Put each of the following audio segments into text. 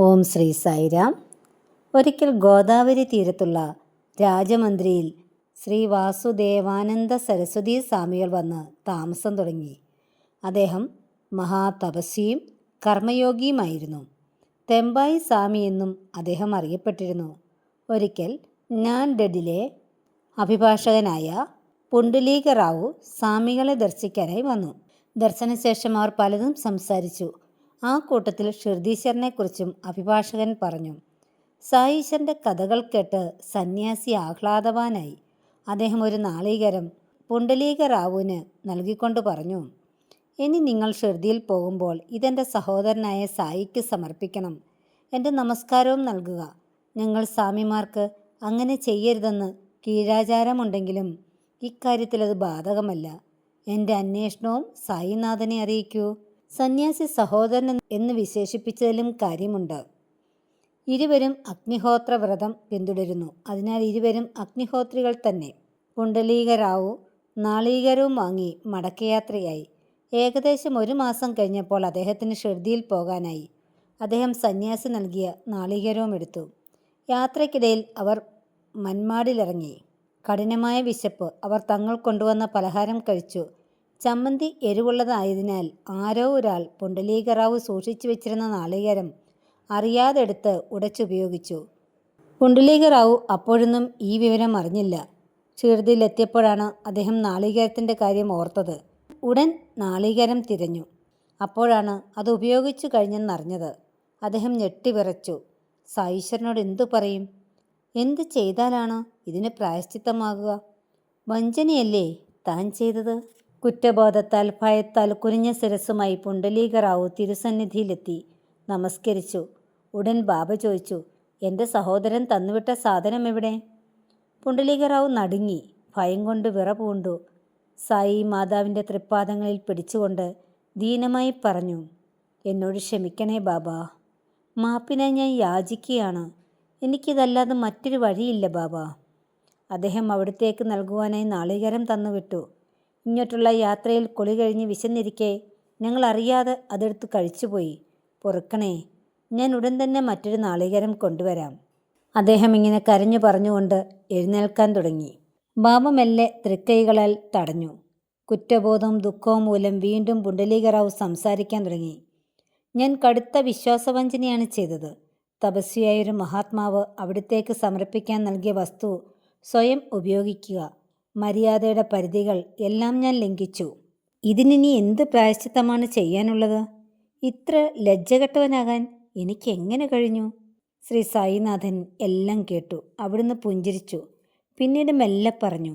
ഓം ശ്രീ സായിരാം. ഒരിക്കൽ ഗോദാവരി തീരത്തുള്ള രാജമന്ത്രിയിൽ ശ്രീ വാസുദേവാനന്ദ സരസ്വതി സ്വാമികൾ വന്ന് താമസം തുടങ്ങി. അദ്ദേഹം മഹാതപസ്വിയും കർമ്മയോഗിയുമായിരുന്നു. തെമ്പായി സ്വാമി എന്നും അദ്ദേഹം അറിയപ്പെട്ടിരുന്നു. ഒരിക്കൽ ഞാൻ നാൻഡഡിലെ അഭിഭാഷകനായ പുണ്ഡലീക റാവു സ്വാമികളെ ദർശിക്കാനായി വന്നു. ദർശനശേഷം അവർ പലതും സംസാരിച്ചു. ആ കൂട്ടത്തിൽ ഷിർദീശ്വരനെക്കുറിച്ചും അഭിഭാഷകൻ പറഞ്ഞു. സായീശ്വരന്റെ കഥകൾ കേട്ട് സന്യാസി ആഹ്ലാദവാനായി. അദ്ദേഹം ഒരു നാളീകരം പുണ്ടലീക റാവുവിന് നൽകിക്കൊണ്ട് പറഞ്ഞു ഇനി നിങ്ങൾ ഷിർദിയിൽ പോകുമ്പോൾ ഇതെന്റെ സഹോദരനായ സായിക്ക് സമർപ്പിക്കണം. എന്റെ നമസ്കാരവും നൽകുക. ഞങ്ങൾ സ്വാമിമാർക്ക് അങ്ങനെ ചെയ്യരുതെന്ന് കീഴാചാരമുണ്ടെങ്കിലും ഇക്കാര്യത്തിൽ അത് ബാധകമല്ല. എന്റെ അന്വേഷണവും സായിനാഥനെ അറിയിക്കൂ. സന്യാസി സഹോദരൻ എന്ന് വിശേഷിപ്പിച്ചതിലും കാര്യമുണ്ട്. ഇരുവരും അഗ്നിഹോത്ര വ്രതം പിന്തുടരുന്നു. അതിനാൽ ഇരുവരും അഗ്നിഹോത്രികൾ തന്നെ. പുണ്ടലീകരാവു നാളീകരവും വാങ്ങി മടക്കയാത്രയായി. ഏകദേശം ഒരു മാസം കഴിഞ്ഞപ്പോൾ അദ്ദേഹത്തിന് ഷിർദിയിൽ പോകാനായി. അദ്ദേഹം സന്യാസി നൽകിയ നാളീകരവും എടുത്തു. യാത്രയ്ക്കിടയിൽ അവർ മന്മാടിലിറങ്ങി കഠിനമായ വിശപ്പ് അവർ തങ്ങൾ കൊണ്ടുവന്ന പലഹാരം കഴിച്ചു. ചമ്മന്തി എരിവുള്ളതായതിനാൽ ആരോ ഒരാൾ പുണ്ടലീകറാവു സൂക്ഷിച്ചു വെച്ചിരുന്ന നാളികേരം അറിയാതെടുത്ത് ഉടച്ചുപയോഗിച്ചു. പുണ്ടലീകറാവു അപ്പോഴൊന്നും ഈ വിവരം അറിഞ്ഞില്ല. ക്ഷീർതിയിലെത്തിയപ്പോഴാണ് അദ്ദേഹം നാളികേരത്തിന്റെ കാര്യം ഓർത്തത്. ഉടൻ നാളികേരം തിരഞ്ഞു. അപ്പോഴാണ് അത് ഉപയോഗിച്ചു കഴിഞ്ഞെന്നറിഞ്ഞത്. അദ്ദേഹം ഞെട്ടിവിറച്ചു സായീശ്വരനോട് എന്തു പറയും? എന്ത് ചെയ്താലാണ് ഇതിന് പ്രായശ്ചിത്തമാകുക? വഞ്ചനയല്ലേ താൻ ചെയ്തത്? കുറ്റബോധത്താൽ ഭയത്താൽ കുനിഞ്ഞ ശിരസുമായി പുണ്ടലീകറാവു തിരുസന്നിധിയിലെത്തി. നമസ്കരിച്ചു. ഉടൻ ബാബ ചോദിച്ചു എന്റെ സഹോദരൻ തന്നുവിട്ട സാധനം എവിടെ? പുണ്ടലീകറാവു നടുങ്ങി ഭയം കൊണ്ട് വിറപൂണ്ടു സായി മാതാവിന്റെ തൃപ്പാദങ്ങളിൽ പിടിച്ചുകൊണ്ട് ദീനമായി പറഞ്ഞു എന്നോട് ക്ഷമിക്കണേ ബാബ. മാപ്പിനെ ഞാൻ യാചിക്കുകയാണ്. എനിക്കിതല്ലാതെ മറ്റൊരു വഴിയില്ല ബാബ. അദ്ദേഹം അവിടത്തേക്ക് നൽകുവാനായി നാളികേരം തന്നുവിട്ടു. ഇങ്ങോട്ടുള്ള യാത്രയിൽ കൊളി കഴിഞ്ഞ് വിശന്നിരിക്കെ ഞങ്ങൾ അറിയാതെ അതെടുത്ത് കഴിച്ചുപോയി. പൊറുക്കണേ ഞാൻ ഉടൻ തന്നെ മറ്റൊരു നാളികേരം കൊണ്ടുവരാം. അദ്ദേഹം ഇങ്ങനെ കരഞ്ഞു പറഞ്ഞുകൊണ്ട് എഴുന്നേൽക്കാൻ തുടങ്ങി. ബാബു മെല്ലെ തൃക്കൈകളാൽ തടഞ്ഞു. കുറ്റബോധവും ദുഃഖവും മൂലം വീണ്ടും പുണ്ടലീകറാവു സംസാരിക്കാൻ തുടങ്ങി. ഞാൻ കടുത്ത വിശ്വാസവഞ്ചനയാണ് ചെയ്തത്. തപസ്വിയായൊരു മഹാത്മാവ് അവിടത്തേക്ക് സമർപ്പിക്കാൻ നൽകിയ വസ്തു സ്വയം ഉപയോഗിക്കുക. മര്യാദയുടെ പരിധികൾ എല്ലാം ഞാൻ ലംഘിച്ചു. ഇതിനിനി എന്ത് പ്രായശ്ചിത്തമാണ് ചെയ്യാനുള്ളത്? ഇത്ര ലജ്ജകെട്ടവനാകാൻ എനിക്ക് എങ്ങനെ കഴിഞ്ഞു? ശ്രീ സായിനാഥൻ എല്ലാം കേട്ടു അവിടുന്ന് പുഞ്ചിരിച്ചു. പിന്നീട് മെല്ലെ പറഞ്ഞു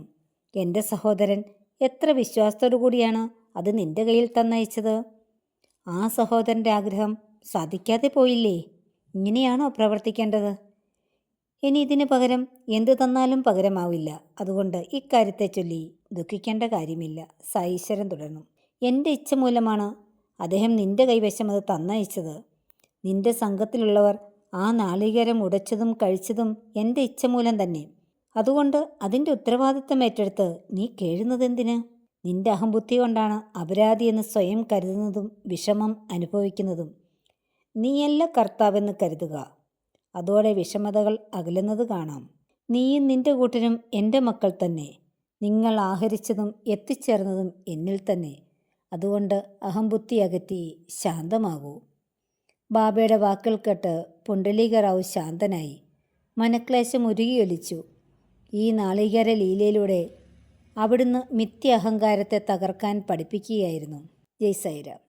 എന്റെ സഹോദരൻ എത്ര വിശ്വാസത്തോടു കൂടിയാണ് അത് നിന്റെ കയ്യിൽ തന്നയച്ചത്? ആ സഹോദരന്റെ ആഗ്രഹം സാധിക്കാതെ പോയില്ലേ? ഇങ്ങനെയാണോ പ്രവർത്തിക്കേണ്ടത്? ഇനി ഇതിന് പകരം എന്തു തന്നാലും പകരമാവില്ല. അതുകൊണ്ട് ഇക്കാര്യത്തെ ചൊല്ലി ദുഃഖിക്കേണ്ട കാര്യമില്ല. സായീശ്വരൻ തുടർന്നു എന്റെ ഇച്ഛ മൂലമാണ് അദ്ദേഹം നിന്റെ കൈവശം അത് തന്നയച്ചത്. നിന്റെ സംഘത്തിലുള്ളവർ ആ നാളികേരം ഉടച്ചതും കഴിച്ചതും എന്റെ ഇച്ഛ മൂലം തന്നെ. അതുകൊണ്ട് അതിന്റെ ഉത്തരവാദിത്തം ഏറ്റെടുത്ത് നീ കേഴുന്നതെന്തിന്? നിന്റെ അഹംബുദ്ധി കൊണ്ടാണ് അപരാധി എന്ന് സ്വയം കരുതുന്നതും വിഷമം അനുഭവിക്കുന്നതും. നീയല്ല കർത്താവെന്ന് കരുതുക. അതോടെ വിഷമതകൾ അകലുന്നത് കാണാം. നീയും നിന്റെ കൂട്ടരും എന്റെ മക്കൾ തന്നെ. നിങ്ങൾ ആഹരിച്ചതും എത്തിച്ചേർന്നതും എന്നിൽ തന്നെ. അതുകൊണ്ട് അഹംബുദ്ധി അകറ്റി ശാന്തമാകൂ. ബാബയുടെ വാക്കുകൾ കേട്ട് പുണ്ടലീകറാവു ശാന്തനായി. മനക്ലേശം ഉരുകിയൊലിച്ചു. ഈ നാളികേര ലീലയിലൂടെ അവിടുന്ന് മിഥ്യ അഹങ്കാരത്തെ തകർക്കാൻ പഠിപ്പിക്കുകയായിരുന്നു ജയ് സൈറാം